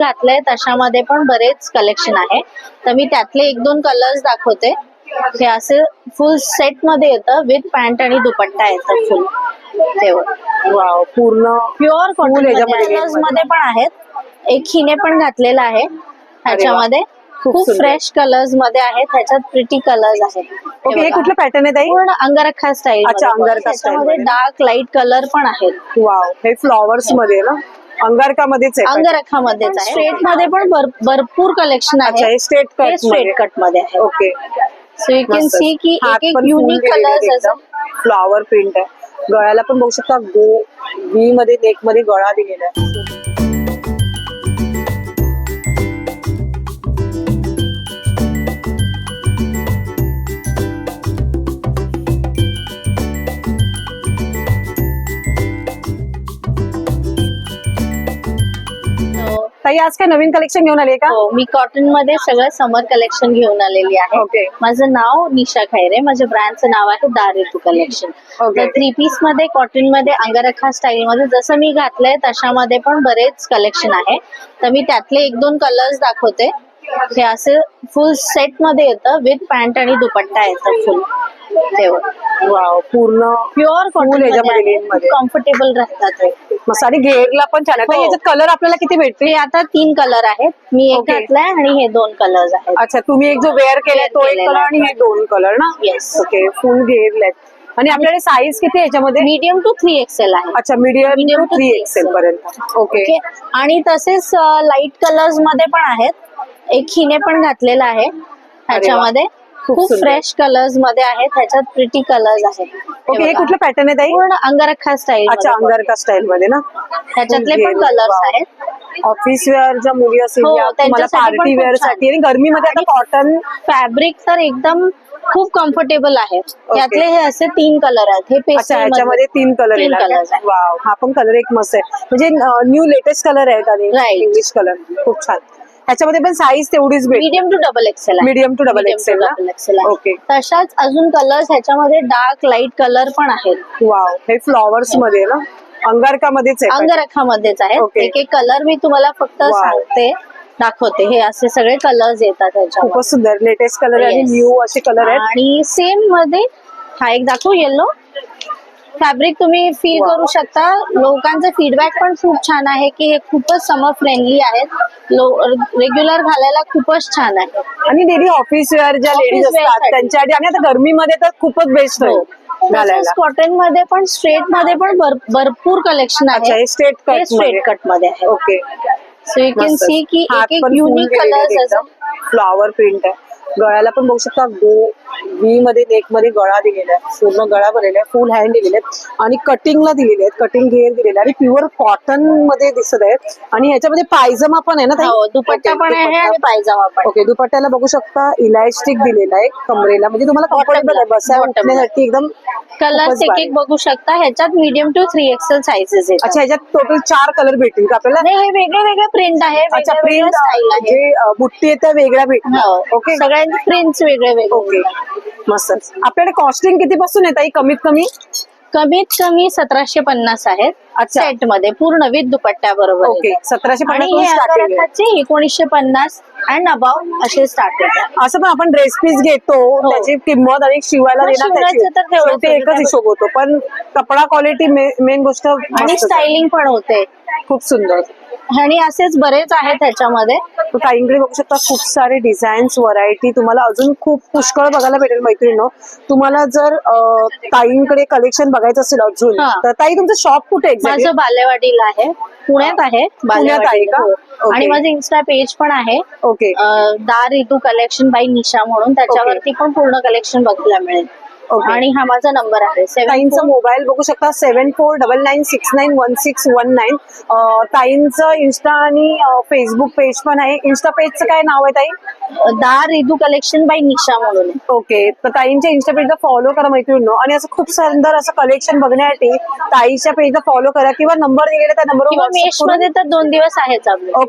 घातले तशामध्ये पण बरेच कलेक्शन आहे. तर मी त्यातले एक दोन कलर्स दाखवते. हे असे फुल सेटमध्ये येतं विथ पॅन्ट आणि दुपट्टा येतं फुल तेव्हा वाव पूर्ण प्युअर कॉटन कलर्समध्ये पण आहेत. एक हिने पण घातलेला आहे. ह्याच्यामध्ये खूप. फ्रेश कलर्समध्ये आहेत. ह्याच्यात प्रिटी कलर्स आहेत. ओके हे कुठलं पॅटर्न आहे पूर्ण अंगरखा स्टाईल अच्छा, अंगारखा त्याच्यामध्ये मध्ये. डार्क लाइट कलर पण आहेत. वाव हे फ्लॉवर्समध्ये ना? अंगारकामध्येच आहे. अंगरखामध्येच आहे. स्ट्रेट मध्ये पण भर- भरपूर कलेक्शन अच्छा आहे. हे स्ट्रेट कट मध्ये. स्ट्रेट कट मध्ये आहे. Okay so you can see की एक एक युनिक कलर्स फ्लॉवर प्रिंट आहे. गळ्याला पण बघू शकता गो वी मध्ये नेक मध्ये गळा दिलेला आहे. आज काय नवीन कलेक्शन घेऊन आली का? हो मी कॉटनमध्ये सगळं समर कलेक्शन घेऊन आलेली आहे. माझं नाव निशा खैरे माझ्या ब्रँडचं नाव आहे दारेतू कलेक्शन. तर थ्री पीसमध्ये कॉटनमध्ये अंगरखा स्टाईल मध्ये जसं मी घातलंय तशामध्ये पण बरेच कलेक्शन आहे. तर मी त्यातले एक दोन कलर्स दाखवते. हे असे फुल सेटमध्ये येतं विथ पॅन्ट आणि दुपट्टा येतं फुल तेव्हा. पूर्ण प्युअरमध्ये. कम्फर्टेबल राहतात हे. मग साडी घेरला पण छान आहे. हो. याच्यात कलर आपल्याला किती भेटतील? हे आता तीन कलर आहेत. मी एक. घातलाय आणि हे दोन कलर्स आहेत. अच्छा तुम्ही एक जो वेअर केलाय Wear तो एक कलर आणि हे दोन कलर ना? Yes. ओके फुल घेरलेत. आणि आपल्याकडे साईज किती याच्यामध्ये? मीडियम टू थ्री एक्सेल आहे. अच्छा medium Medium to three XL. पर्यंत. ओके आणि तसेच लाइट कलर्समध्ये पण आहेत. एक हिने पण घातलेला आहे. ह्याच्यामध्ये खूप. फ्रेश कलर्समध्ये आहेत. ह्याच्यात प्रिटी कलर्स आहेत. ओके हे कुठलं पॅटर्न आहे ताई? पूर्ण अंगरखा स्टाईल अच्छा अंगारका स्टाईल मध्ये ना? ह्याच्यातले पण कलर्स. आहेत. ऑफिस वेअर ज्या मुली हो, पण पार्टी खूप वेअर. साठी. आणि गरमीमध्ये आता कॉटन फॅब्रिक तर एकदम खूप कम्फर्टेबल आहे. त्यातले हे असे तीन कलर आहेत. हे ह्याच्यामध्ये तीन कलर. वाव हा पण कलर एक मस्त आहे. म्हणजे न्यू लेटेस्ट कलर आहेत आणि. इंग्लिश कलर खूप छान. ह्याच्यामध्ये पण साईज तेवढीच मीडियम टू डबल एक्सेल आहे. XL ना? double XL आहे. Okay. तशाच अजून कलर्स ह्याच्यामध्ये डार्क लाइट कलर पण आहेत. वाव हे फ्लॉवर्समध्ये ना? अंगारकामध्येच आहे. अंगरखामध्येच आहेत. Okay. एक एक कलर मी तुम्हाला फक्त. सांगते. दाखवते. हे असे सगळे कलर्स येतात खूपच सुंदर. लेटेस्ट कलर आणि. न्यू असे कलर आहेत. आणि सेममध्ये हा एक दाखवू येलो फॅब्रिक तुम्ही फील. करू शकता. लोकांचे फीडबॅक पण खूप छान आहे की हे खूपच समर फ्रेंडली आहेत. रेग्युलर घालायला खूपच छान आहे. आणि डेली ऑफिस वेअर ज्या लेडीज असतात साठी. त्यांच्यासाठी आणि आता गरमीमध्ये तर खूपच बेस्ट हो. आहे कॉटनमध्ये पण स्ट्रेटमध्ये पण भर- भरपूर कलेक्शन आहे हे स्ट्रेट कट स्ट्रेट कटमध्ये. आहे. Okay so you can see की एक युनिक कलर्स फ्लॉवर प्रिंट आहे. गळ्याला पण बघू शकता गो व्ही मध्ये नेकमध्ये गळा दिलेला आहे. पूर्ण गळा भरलेला आहे. फुल हँड दिलेले आहेत. आणि कटिंगला दिलेले आहेत. कटिंग घेर दिलेले आहे आणि प्युअर कॉटनमध्ये दिसत आहेत. आणि ह्याच्यामध्ये पायजमा पण आहे ना ताई? हो दुपट्टा पण आहे. आणि पायजमा पण ओके दुपट्ट्याला बघू शकता. इलास्टिक दिलेला आहे कमरेला. म्हणजे तुम्हाला कम्फर्टेबल आहे. बसा. Bottom ला. उठण्यासाठी एकदम खूपच एक. एक बघू शकता. ह्याच्यात medium to three XL sizes आहेत. अच्छा ह्याच्यात टोटल चार कलर भेटतील का आपल्याला? नाही हे वेगळे वेगळे प्रिंट आहे. अच्छा प्रिंट स्टाईल आहे. जे अ, बुट्टी आहे त्या वेगळ्या भेटणार हो. ओके सगळ्यांचे प्रिंट्स वेगळे वेगळे. ओके मस्त आपल्याकडे कॉस्टिंग किती पासून आहे ताई कमीत कमी कमीत कमी सतराशे पन्नास आहेत अच्छा. सेटमध्ये पूर्ण विथ दुपट्ट्या बरोबर ओके येतात. सतराशे आणि पन्नास हे अंगारखाचे एकोणीसशे पन्नास अँड अबाव असे स्टार्ट होतात असं पण आपण ड्रेस पीस घेतो हो. त्याची किंमत आणि शिवायला देणार तर शेवटी. एकच हिशोब होतो पण कपडा क्वालिटी मेन गोष्ट आणि मस्तच आहे. स्टायलिंग पण होते खूप सुंदर आणि असेच बरेच आहेत त्याच्यामध्ये ताईंकडे बघू शकता खूप सारे डिझाईन्स व्हरायटी तुम्हाला अजून खूप पुष्कळ बघायला भेटेल मैत्रिणी तुम्हाला जर ताईंकडे कलेक्शन बघायचं असेल अजून. तर ताई तुमचं शॉप कुठे माझं बालेवाडीला आहे. पुण्यात आहे पुण्यात आहे का? हो. आणि माझं इन्स्टा पेज पण आहे. ओके. अं, दा ऋतू कलेक्शन बाय निशा म्हणून. त्याच्यावरती पण पूर्ण कलेक्शन बघायला मिळेल. आणि हा माझा नंबर आहे. ताईंचा मोबाईल बघू शकता. Seven four double nine six nine one six one nine ताईंचं Insta आणि फेसबुक पेज पण आहे. इन्स्टा पेजचं काय नाव आहे ताई? दा ऋतू कलेक्शन बाय निशा म्हणून. ओके तर ताईंच्या इन्स्टा पेजला फॉलो करा मैत्रिणी आणि असं खूप सुंदर असं कलेक्शन बघण्यासाठी ताईच्या पेजला फॉलो करा किंवा नंबर दिलेला त्या किंवा मेश नंबरवर मध्ये तर दोन दिवस आहेच ओके